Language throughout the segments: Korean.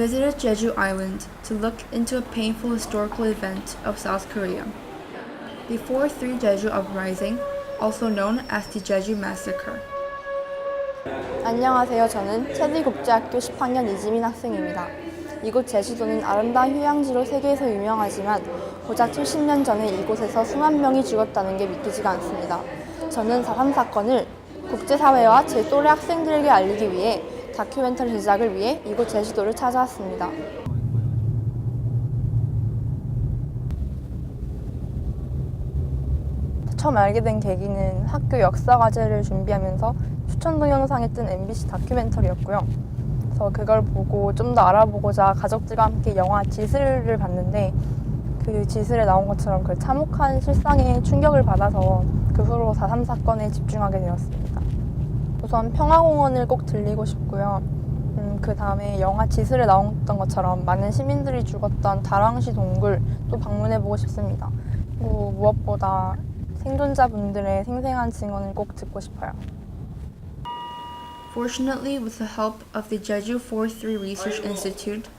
visited Jeju Island to look into a painful historical event of South Korea. The 4-3 Jeju Uprising, also known as the Jeju Massacre. 안녕하세요. 저는 체리국제학교 10학년 이지민 학생입니다. 이곳 제주도는 아름다운 휴양지로 세계에서 유명하지만 고작 70년 전에 이곳에서 수만 명이 죽었다는 게 믿기지가 않습니다. 저는 4.3 사건을 국제사회와 제 또래 학생들에게 알리기 위해 다큐멘터리 제작을 위해 이곳 제주도를 찾아왔습니다. 처음 알게 된 계기는 학교 역사 과제를 준비하면서 추천 동영상에 뜬 MBC 다큐멘터리였고요. 그래서 그걸 보고 좀 더 알아보고자 가족들과 함께 영화 지슬을 봤는데 그 지슬에 나온 것처럼 그 참혹한 실상에 충격을 받아서 그 후로 4.3 사건에 집중하게 되었습니다. 우선 평화공원을 꼭 들리고 싶고요. 음, 그 다음에 영화 지슬에 나왔던 것처럼 많은 시민들이 죽었던 다랑시 동굴 또 방문해보고 싶습니다. 그리고 무엇보다 생존자분들의 생생한 증언을 꼭 듣고 싶어요. Fortunately, with the help of the Jeju 4-3 Research Institute,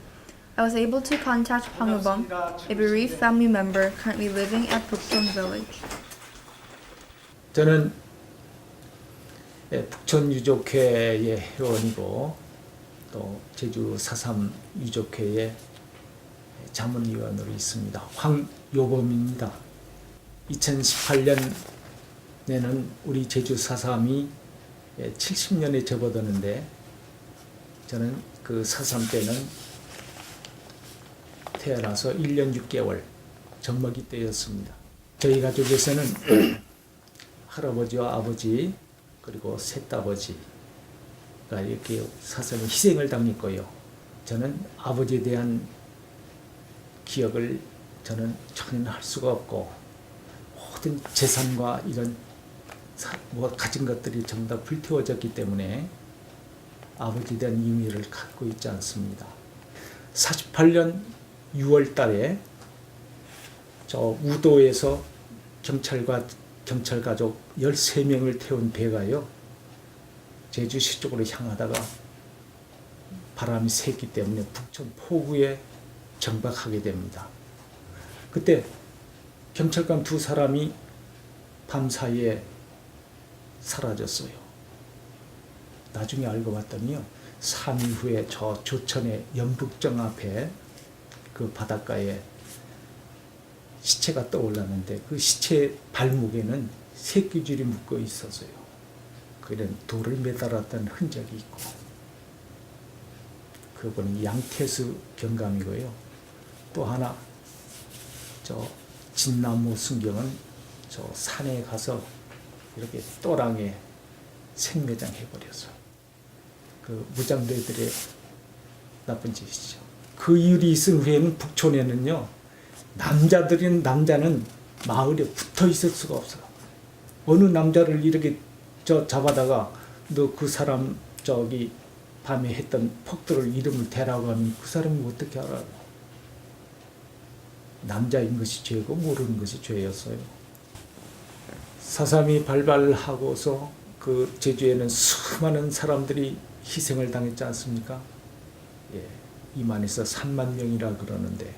I was able to contact Hwang Ubong, a bereaved family member currently living at Bukchon Village. 저는 예, 북촌 유족회의 회원이고 또 제주 4.3 유족회의 자문위원으로 있습니다. 황요범입니다. 2018년에는 우리 제주 4.3이 70년에 접어드는데 저는 그 4.3 때는 태어나서 1년 6개월 젖먹이 때였습니다. 저희 가족에서는 할아버지와 아버지 그리고 셋아버지가 이렇게 사선에 희생을 당했고요. 저는 아버지에 대한 기억을 저는 전혀 할 수가 없고 모든 재산과 이런 사, 뭐 가진 것들이 전부 다 불태워졌기 때문에 아버지에 대한 의미를 갖고 있지 않습니다. 48년 6월 달에 저 우도에서 경찰과 경찰 가족 13명을 태운 배가요. 제주시 쪽으로 향하다가 바람이 샜기 때문에 북촌 포구에 정박하게 됩니다. 그때 경찰관 두 사람이 밤 사이에 사라졌어요. 나중에 알고 봤더니요. 3일 후에 저 조천의 연북정 앞에 그 바닷가에 시체가 떠올랐는데 그 시체 발목에는 새끼줄이 묶어 있었어요. 그런 돌을 매달았던 흔적이 있고 그분은 양태수 경감이고요. 또 하나 저 진나무 순경은 저 산에 가서 이렇게 또랑에 생매장 해버렸어요. 그 무장대들의 나쁜 짓이죠. 그 일이 있은 후에는 북촌에는요 남자들인 남자는 마을에 붙어 있을 수가 없어요. 어느 남자를 이렇게 저 잡아다가 너 그 사람 저기 밤에 했던 폭도를 이름을 대라고 하면 그 사람이 어떻게 알아요? 남자인 것이 죄고 모르는 것이 죄였어요. 사삼이 발발하고서 그 제주에는 수많은 사람들이 희생을 당했지 않습니까? 예, 이만해서 3만 명이라 그러는데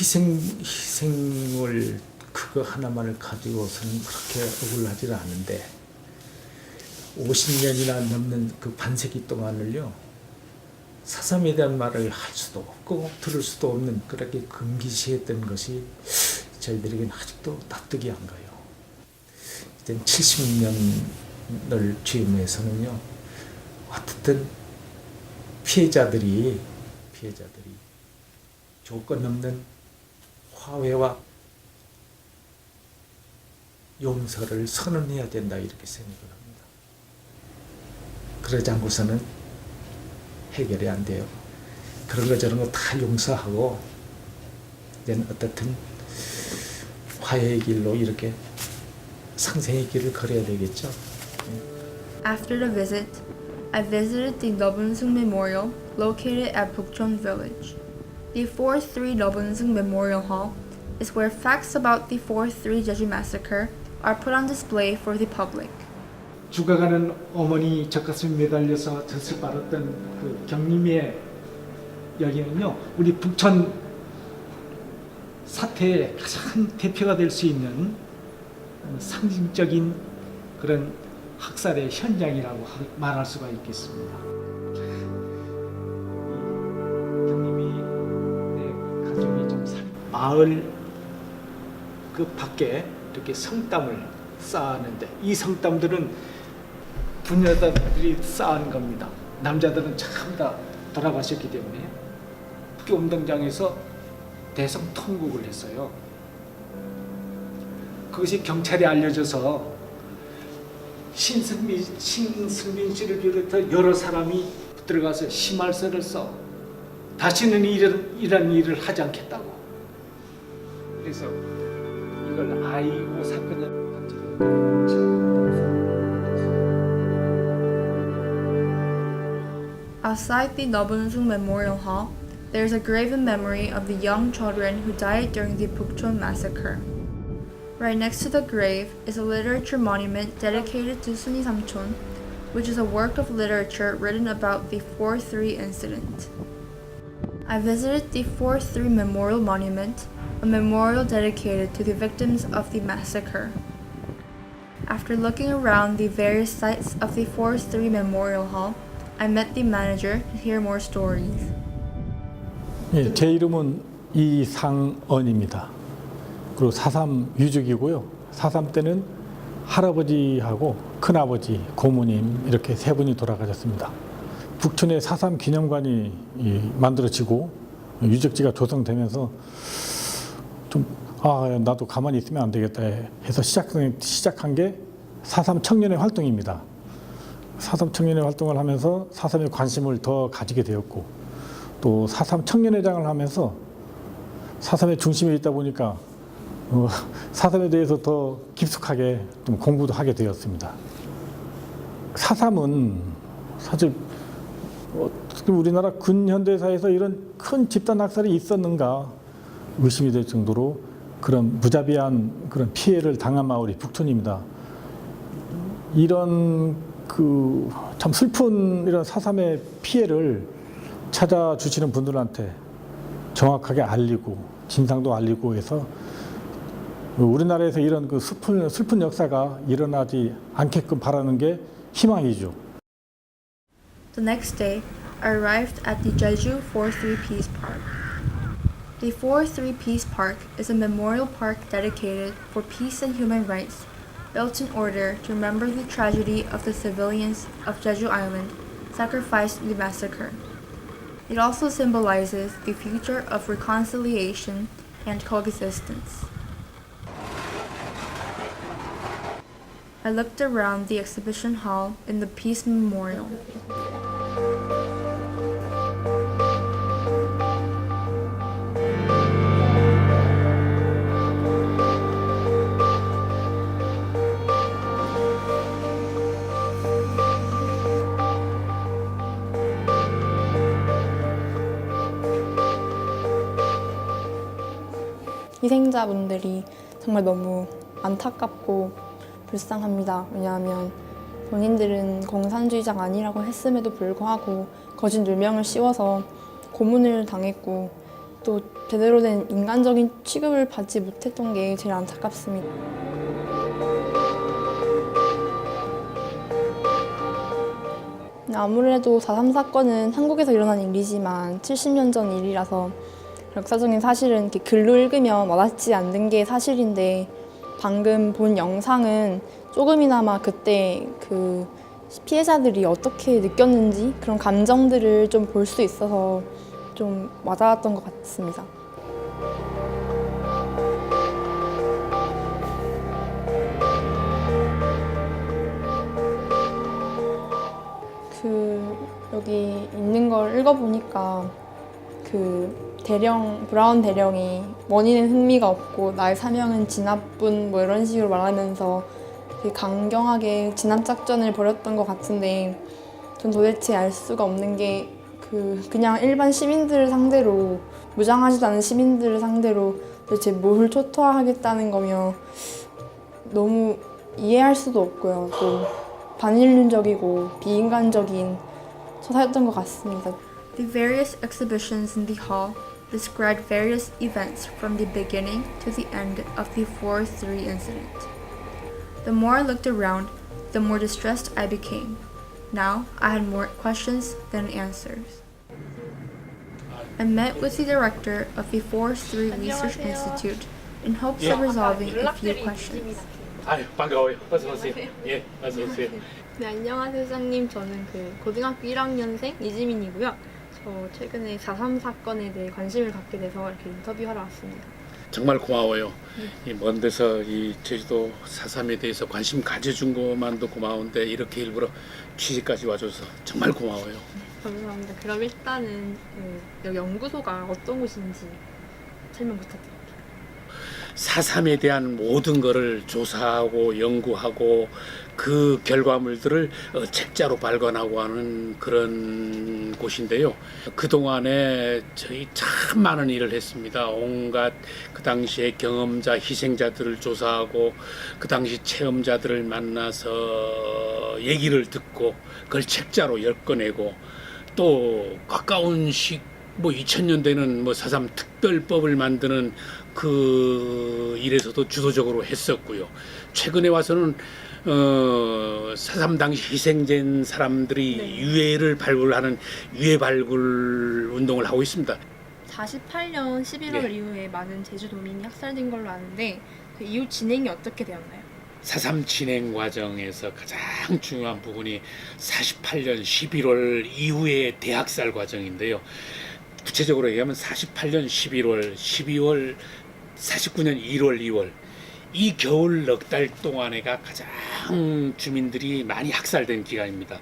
희생 희생을 그거 하나만을 가지고서는 그렇게 억울하지 않은데 50년이나 넘는 그 반세기 동안을요 사삼에 대한 말을 할 수도 없고 들을 수도 없는 그렇게 금기시했던 것이 저희들에게는 아직도 납득이 안 가요. 이젠 70년을 취임해서는요 어떻든 피해자들이 피해자들이 조건 없는 화해와 용서를 선언해야 된다 이렇게 생각을 합니다. 그러지 않고서는 해결이 안 돼요. 그런 거 저런 거 다 용서하고 이제 어떻든 화해의 길로 이렇게 상생의 길을 걸어야 되겠죠. After the visit, I visited the Nobunsung Memorial located at Bukchon Village. The 4-3 Nobunsung Memorial Hall is where facts about the 4-3 Jeju Massacre are put on display for the public. 죽어가는 어머니 젖가슴에 매달려서 젖을 빨았던 그 경림의 여기는요 우리 북촌 사태의 가장 대표가 될 수 있는 상징적인 그런 학살의 현장이라고 하- 말할 수가 있겠습니다. 마을 그 밖에 이렇게 성담을 쌓았는데 이 성담들은 부녀자들이 쌓은 겁니다. 남자들은 전부 다 돌아가셨기 때문에 학교 운동장에서 대성 통곡을 했어요. 그것이 경찰에 알려져서 신승민, 신승민 씨를 비롯해 여러 사람이 들어가서 심할서를 써 다시는 이런 이런 일을 하지 않겠다고. 그래서 이걸 아이고 사건을 Outside the Nobunsung Memorial Hall, there is a grave in memory of the young children who died during the Pukchon massacre. Right next to the grave is a literature monument dedicated to Suni Samchon, which is a work of literature written about the 4-3 incident. I visited the 4-3 Memorial Monument, a memorial dedicated to the victims of the massacre. After looking around the various sites of the 4-3 Memorial Hall, I met the manager to hear more stories. 예, 제 이름은 이상언입니다. 그리고 사삼 유족이고요. 사삼 때는 할아버지하고 큰아버지, 고모님 이렇게 세 분이 돌아가셨습니다. 북촌에 사삼 기념관이 이, 만들어지고 유적지가 조성되면서 좀 아, 나도 가만히 있으면 안 되겠다 해서 시작, 시작한 게 사삼 청년의 활동입니다. 사삼 청년회 활동을 하면서 사삼에 관심을 더 가지게 되었고 또 사삼 청년회장을 하면서 사삼의 중심에 있다 보니까 어, 사삼에 대해서 더 깊숙하게 좀 공부도 하게 되었습니다. 사삼은 사실 어떻게 우리나라 근현대사에서 이런 큰 집단 학살이 있었는가 의심이 될 정도로 그런 무자비한 그런 피해를 당한 마을이 북촌입니다. 이런 그 참 슬픈 이런 사삼의 피해를 찾아주시는 분들한테 정확하게 알리고 진상도 알리고 해서 우리나라에서 이런 그 슬픈, 슬픈 역사가 일어나지 않게끔 바라는 게 희망이죠. The next day, I arrived at the Jeju 4-3 Peace Park. The 4-3 Peace Park is a memorial park dedicated for peace and human rights, built in order to remember the tragedy of the civilians of Jeju Island sacrificed in the massacre. It also symbolizes the future of reconciliation and coexistence. I looked around the exhibition hall in the Peace Memorial. 희생자분들이 정말 너무 안타깝고 불쌍합니다. 왜냐하면 본인들은 공산주의자가 아니라고 했음에도 불구하고 거짓 누명을 씌워서 고문을 당했고 또 제대로 된 인간적인 취급을 받지 못했던 게 제일 안타깝습니다. 아무래도 4.3 사건은 한국에서 일어난 일이지만 70년 전 일이라서 역사적인 사실은 이렇게 글로 읽으면 와닿지 않는 게 사실인데 방금 본 영상은 조금이나마 그때 그 피해자들이 어떻게 느꼈는지 그런 감정들을 좀 볼 수 있어서 좀 와닿았던 것 같습니다. 그 여기 있는 걸 읽어보니까 그 대령 브라운 대령이 원인은 흥미가 없고 나의 사명은 진압뿐 뭐 이런 식으로 말하면서 되게 강경하게 진압 작전을 벌였던 것 같은데 전 도대체 알 수가 없는 게 그 그냥 일반 시민들을 상대로 무장하지도 않은 시민들을 상대로 도대체 뭘 초토화하겠다는 거며 너무 이해할 수도 없고요 또 반인륜적이고 비인간적인 처사였던 것 같습니다. The various exhibitions in the hall described various events from the beginning to the end of the 4 3 incident. The more I looked around, the more distressed I became. Now I had more questions than answers. I met with the director of the Forest 3 Research Institute in hopes of resolving a few questions. 아유 반가워요. 어서 오세요. 예, 어서 오세요. 네, 안녕하세요, 사장님. 저는 그 고등학교 1학년생 이지민이고요. 저 최근에 4.3 사건에 대해 관심을 갖게 돼서 이렇게 인터뷰하러 왔습니다. 정말 고마워요. 이먼 데서 이 제주도 4.3에 대해서 관심 가져준 것만도 고마운데 이렇게 일부러 취재까지 와줘서 정말 고마워요. 감사합니다. 그럼 일단은 그 연구소가 어떤 곳인지 설명 부탁드릴게요. 4.3에 대한 모든 것을 조사하고 연구하고 그 결과물들을 어, 책자로 발간하고 하는 그런 곳인데요. 그동안에 저희 참 많은 일을 했습니다. 온갖 그 당시의 경험자, 희생자들을 조사하고 그 당시 체험자들을 만나서 얘기를 듣고 그걸 책자로 엮어내고 또 가까운 시, 뭐 2000년대는 뭐 사삼 특별법을 만드는 그 일에서도 주도적으로 했었고요. 최근에 와서는 어, 사삼 당시 희생된 사람들이 유해를 발굴하는 유해 발굴 운동을 하고 있습니다. 48년 11월 예. 이후에 많은 제주도민이 학살된 걸로 아는데 그 이후 진행이 어떻게 되었나요? 사삼 진행 과정에서 가장 중요한 부분이 48년 11월 이후의 대학살 과정인데요. 구체적으로 얘기하면 48년 11월, 12월, 49년 1월, 2월 이 겨울 넉 달 동안에가 가장 주민들이 많이 학살된 기간입니다.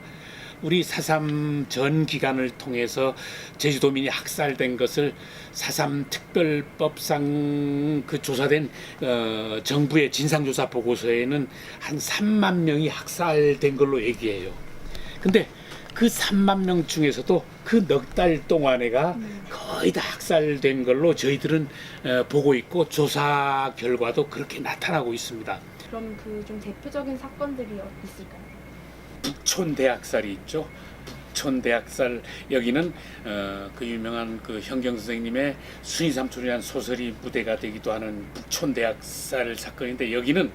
우리 사삼 전 기간을 통해서 제주도민이 학살된 것을 사삼 특별법상 그 조사된 어, 정부의 진상조사 보고서에는 한 3만 명이 학살된 걸로 얘기해요. 근데 그 3만 명 중에서도 그 넉 달 동안에가 거의 다 학살된 걸로 저희들은 어, 보고 있고 조사 결과도 그렇게 나타나고 있습니다. 그럼 그 좀 대표적인 사건들이 어- 있을까요? 북촌 대학살이 있죠. 북촌 대학살 여기는 어, 그 유명한 그 현경 선생님의 순이 삼촌이라는 소설이 무대가 되기도 하는 북촌 대학살 사건인데 여기는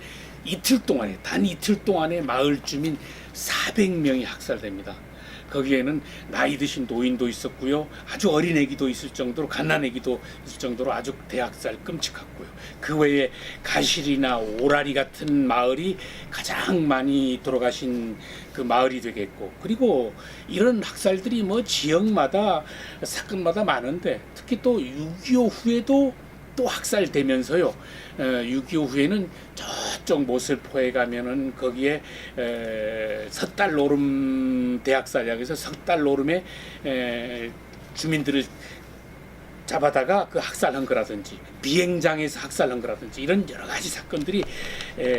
이틀 동안에 단 이틀 동안에 마을 주민 400명이 학살됩니다. 거기에는 나이 드신 노인도 있었고요. 아주 어린 애기도 있을 정도로 갓난 애기도 있을 정도로 아주 대학살 끔찍했고요. 그 외에 가실이나 오라리 같은 마을이 가장 많이 돌아가신 그 마을이 되겠고 그리고 이런 학살들이 뭐 지역마다 사건마다 많은데 특히 또 6.25 후에도 또 학살되면서요. 어, 6.25 후에는 저쪽 모슬포에 가면은 거기에 에, 섣달 노름 대학살약에서 섣달 노름에 에, 주민들을 잡아다가 그 학살한 거라든지 비행장에서 학살한 거라든지 이런 여러 가지 사건들이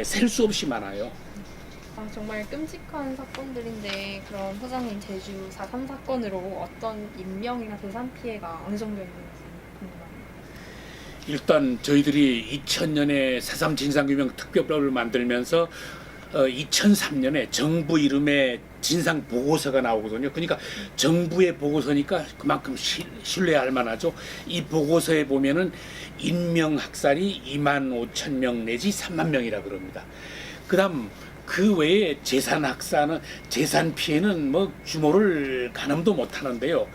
셀 수 없이 많아요. 아 정말 끔찍한 사건들인데 그럼 사장님 제주 4.3 사건으로 어떤 인명이나 재산 피해가 어느 정도 있는지. 일단 저희들이 2000년에 4.3 진상규명 특별법을 만들면서 어, 2003년에 정부 이름의 진상 보고서가 나오거든요. 그러니까 정부의 보고서니까 그만큼 시- 신뢰할 만하죠. 이 보고서에 보면은 인명 학살이 2만 5천 명 내지 3만 명이라 그럽니다. 그다음 그 외에 재산 학살은 재산 피해는 뭐 규모를 가늠도 못 하는데요.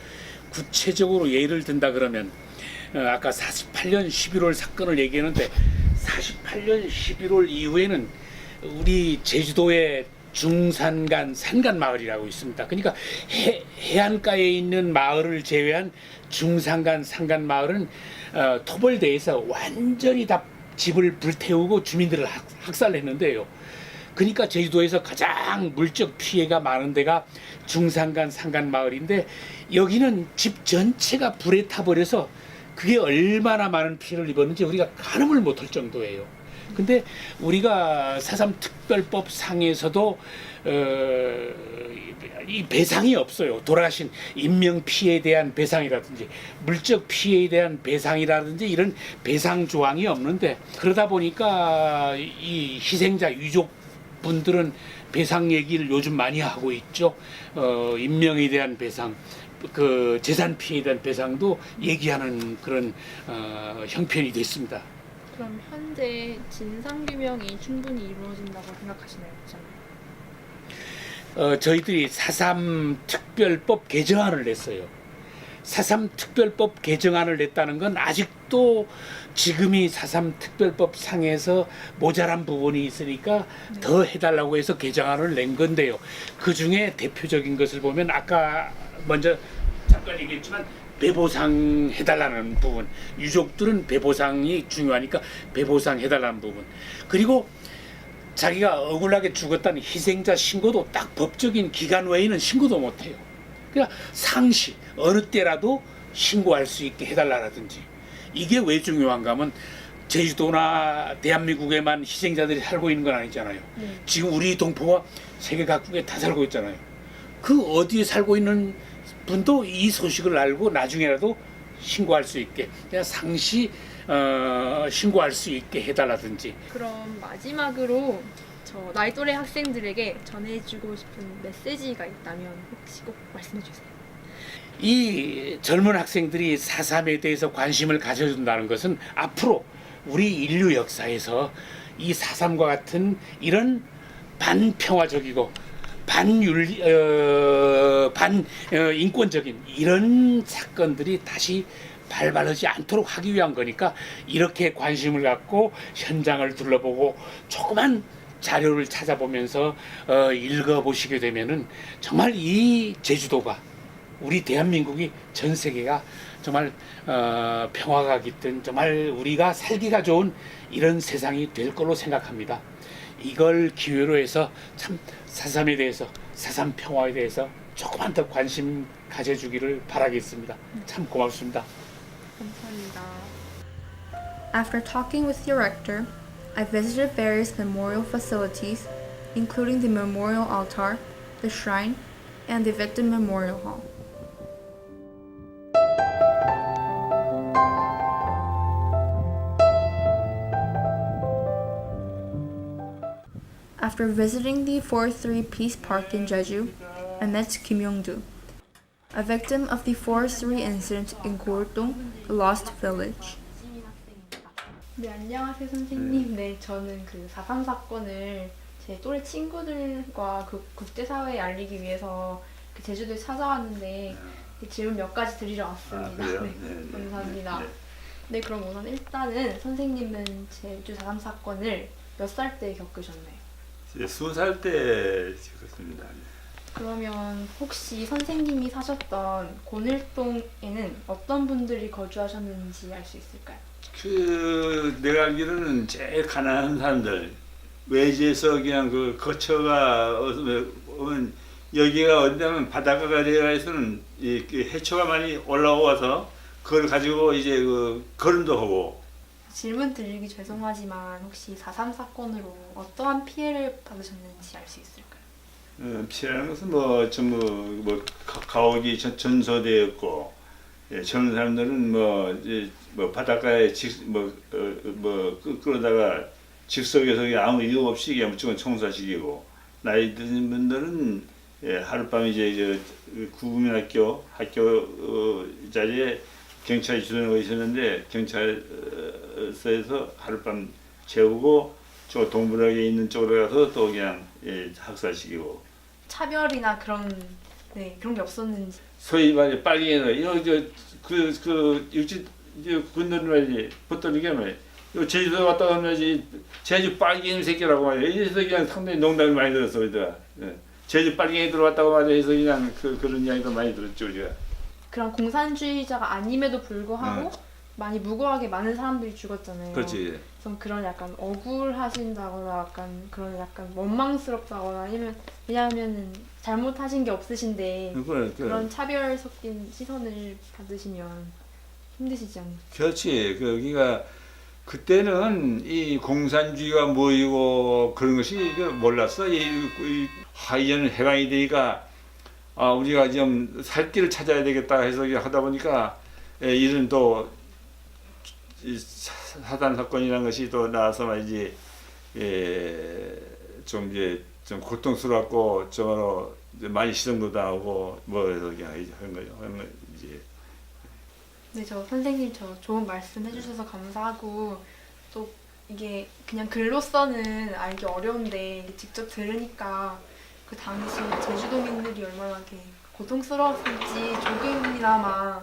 구체적으로 예를 든다 그러면 어, 아까 48년 11월 사건을 얘기했는데 48년 11월 이후에는 우리 제주도의 중산간 산간 마을이라고 있습니다. 그러니까 해, 해안가에 있는 마을을 제외한 중산간 산간 마을은 어, 토벌대에서 완전히 다 집을 불태우고 주민들을 학, 학살했는데요. 그러니까 제주도에서 가장 물적 피해가 많은 데가 중산간 산간 마을인데 여기는 집 전체가 불에 타버려서 그게 얼마나 많은 피해를 입었는지 우리가 가늠을 못할 정도예요. 근데 우리가 사삼 특별법 상에서도 어, 이 배상이 없어요. 돌아가신 인명 피해에 대한 배상이라든지 물적 피해에 대한 배상이라든지 이런 배상 조항이 없는데 그러다 보니까 이 희생자 유족 분들은 배상 얘기를 요즘 많이 하고 있죠. 어, 인명에 대한 배상, 그 재산 피해에 대한 배상도 얘기하는 그런 어, 형편이 됐습니다. 그럼 현재 진상 규명이 충분히 이루어진다고 생각하시나요, 부장님? 어, 저희들이 4.3 특별법 개정안을 냈어요. 4.3 특별법 개정안을 냈다는 건 아직도 지금이 4.3 특별법 상에서 모자란 부분이 있으니까 더 해달라고 해서 개정안을 낸 건데요. 그 중에 대표적인 것을 보면 아까 먼저 잠깐 얘기했지만 배보상 해달라는 부분 유족들은 배보상이 중요하니까 배보상 해달라는 부분 그리고 자기가 억울하게 죽었다는 희생자 신고도 딱 법적인 기간 외에는 신고도 못해요. 그냥 상시 어느 때라도 신고할 수 있게 해달라라든지 이게 왜 중요한가 하면 제주도나 대한민국에만 희생자들이 살고 있는 건 아니잖아요. 네. 지금 우리 동포가 세계 각국에 다 살고 있잖아요. 그 어디에 살고 있는 분도 이 소식을 알고 나중에라도 신고할 수 있게 그냥 상시 어, 신고할 수 있게 해달라든지 그럼 마지막으로 저 나이 또래 학생들에게 전해주고 싶은 메시지가 있다면 혹시 꼭 말씀해 주세요. 이 젊은 학생들이 4.3에 대해서 관심을 가져준다는 것은 앞으로 우리 인류 역사에서 이 4.3과 같은 이런 반평화적이고 반윤리 어, 반 어, 인권적인 이런 사건들이 다시 발발하지 않도록 하기 위한 거니까 이렇게 관심을 갖고 현장을 둘러보고 조그만 자료를 찾아보면서 어, 읽어보시게 되면은 정말 이 제주도가 우리 대한민국이 전 세계가 정말 어, 평화가 깃든 정말 우리가 살기가 좋은 이런 세상이 될 걸로 생각합니다. 이걸 기회로 해서 참 사삼에 대해서 사삼 평화에 대해서 조금만 더 관심 가져주기를 바라겠습니다. 참 고맙습니다. After talking with the rector, I visited various memorial facilities, including the memorial altar, the shrine, and the victim memorial hall. After visiting the 4-3 Peace Park in Jeju, I met Kim Yong-do, a victim of the 4-3 incident in Gordong, the Lost Village. 네, 안녕하세요, 선생님. 네, 저는 그 4.3 사건을 제 또래 친구들과 그 국제사회에 알리기 위해서 그 제주도에 찾아왔는데 그 질문 몇 가지 드리러 왔습니다. 아? 네, 네, 네, 감사합니다. 네, 네, 네. 그럼 우선 일단은 선생님은 제주 4.3 사건을 몇 살 때 겪으셨나요? 이제 스무 살 때 찍었습니다. 그러면 혹시 선생님이 사셨던 곤일동에는 어떤 분들이 거주하셨는지 알 수 있을까요? 그 내가 알기로는 제일 가난한 사람들 외지에서 그냥 그 거처가 오면 여기가 어디냐면 바닷가가 되어서는 해초가 많이 올라와서 그걸 가지고 이제 그 걸음도 하고 질문 드리기 죄송하지만 혹시 4.3 사건으로 어떠한 피해를 받으셨는지 알 수 있을까요? 어, 피라는 것은 뭐 전부 뭐 가- 가옥이 전- 전소되었고 예, 젊은 사람들은 뭐 이제 뭐 바닷가에 직뭐뭐 어, 뭐 끌- 끌어다가 즉석에서 아무 이유 없이 무조건 청소하시기고 나이 드신 분들은 예, 하룻밤 이제 저 구급민학교 학교 어, 자리에 경찰이 주둔하고 있었는데 경찰 서에서 하룻밤 재우고 저 동부락에 있는 쪽으로 가서 또 그냥 예, 학살시키고. 차별이나 그런 네 그런 게 없었는지. 소위 말해 빨갱이들 이거 저그그 육지 이제 군들 말이지 보통 말이야 요 제주도 갔다 오면지 제주 빨갱이 새끼라고 말이야. 이래서 그냥 상당히 농담이 많이 들었어 우리가 예. 제주 빨갱이 들어왔다고 말이야 해서 그냥 그 그런 이야기도 많이 들었죠 우리가. 그런 공산주의자가 아님에도 불구하고 네. 많이 무고하게 많은 사람들이 죽었잖아요. 그렇지 그래서 그런 약간 억울하신다거나 약간 그런 약간 원망스럽다거나 아니면 왜냐하면은 잘못하신 게 없으신데 그래 그 그런 차별 섞인 시선을 받으시면 힘드시지 않나요? 그렇지 거기가 그때는 이 공산주의가 뭐이고 그런 것이 그 몰랐어 이, 이 하이전 해방이 되니까 아 우리가 좀 살 길을 찾아야 되겠다 해서 하다 보니까 예, 이런 또이 사- 사단 사건이라는 것이 또 나와서 말이지 예, 좀 이제 좀 고통스럽고 좀 이제 많이 시정도 당하고 뭐 그래서 그냥 한 거죠. 하면 이제. 네, 저 선생님 저 좋은 말씀 해주셔서 감사하고 또 이게 그냥 글로서는 알기 어려운데 직접 들으니까 그 당시 제주도민들이 얼마나 고통스러웠을지 조금이나마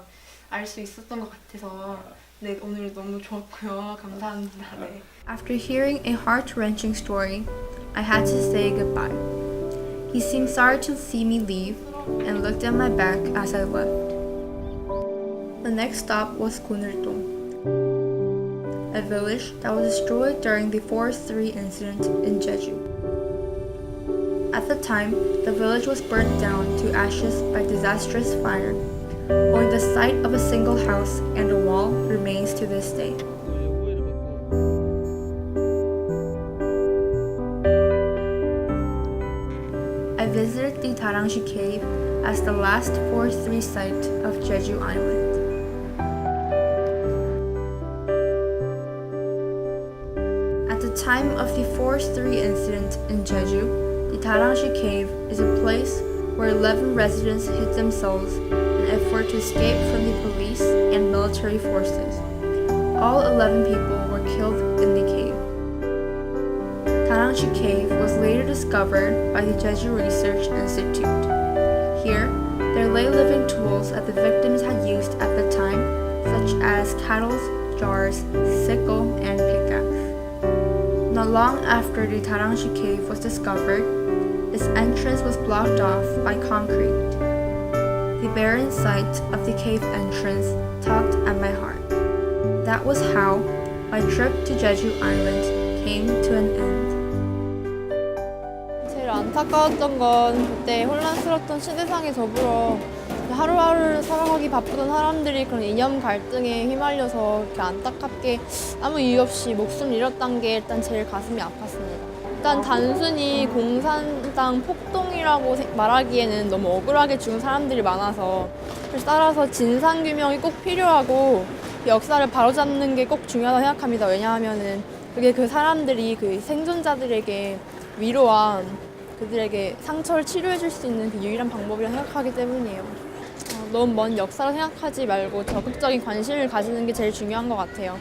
알 수 있었던 것 같아서 네 오늘 너무 좋았고요 감사합니다. 네. After hearing a heart-wrenching story, I had to say goodbye. He seemed sorry to see me leave and looked at my back as I left. The next stop was Kunurdong, a village that was destroyed during the Forest 3 incident in Jeju. At the time, the village was burnt down to ashes by disastrous fire. only the site of a single house and a wall remains to this day. I visited the Tarangshi cave as the last Forest 3 site of Jeju Island. At the time of the Forest 3 incident in Jeju, the Tarangshi Cave is a place where 11 residents hid themselves effort to escape from the police and military forces. All 11 people were killed in the cave. Tarangshi Cave was later discovered by the Jeju Research Institute. Here, there lay living tools that the victims had used at the time, such as kettles, jars, sickle, and pickaxe. Not long after the Tarangshi cave was discovered, its entrance was blocked off by concrete. The barren sight of the cave entrance tugged at my heart. That was how my trip to Jeju Island came to an end. 제일 안타까웠던 건 그때 혼란스럽던 시대상에 더불어 하루하루를 살아가기 바쁘던 사람들이 그런 이념 갈등에 휘말려서 이렇게 안타깝게 아무 이유 없이 목숨을 잃었던 게 일단 제일 가슴이 아팠습니다. 일단 단순히 공산당 폭동 이라고 생- 말하기에는 너무 억울하게 죽은 사람들이 많아서 따라서 진상 규명이 꼭 필요하고 역사를 바로잡는 게 꼭 중요하다고 생각합니다. 왜냐하면은 그게 그 사람들이 그 생존자들에게 위로와 그들에게 상처를 치료해 줄 수 있는 그 유일한 방법이라 생각하기 때문이에요. 어, 너무 먼 역사를 생각하지 말고 적극적인 관심을 가지는 게 제일 중요한 것 같아요.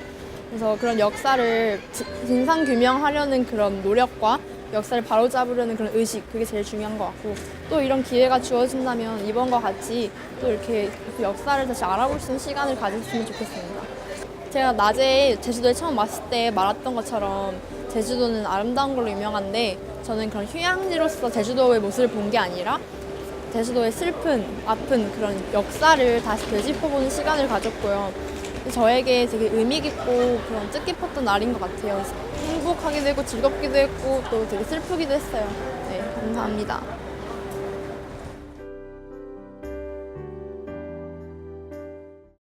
그래서 그런 역사를 지- 진상 규명하려는 그런 노력과 역사를 바로잡으려는 그런 의식 그게 제일 중요한 것 같고 또 이런 기회가 주어진다면 이번과 같이 또 이렇게 그 역사를 다시 알아볼 수 있는 시간을 가졌으면 좋겠습니다. 제가 낮에 제주도에 처음 왔을 때 말했던 것처럼 제주도는 아름다운 걸로 유명한데 저는 그런 휴양지로서 제주도의 모습을 본 게 아니라 제주도의 슬픈, 아픈 그런 역사를 다시 되짚어보는 시간을 가졌고요. 저에게 되게 의미 깊고 그런 뜻깊었던 날인 것 같아요. 행복하기도 했고 즐겁기도 했고 또 되게 슬프기도 했어요. 네, 감사합니다.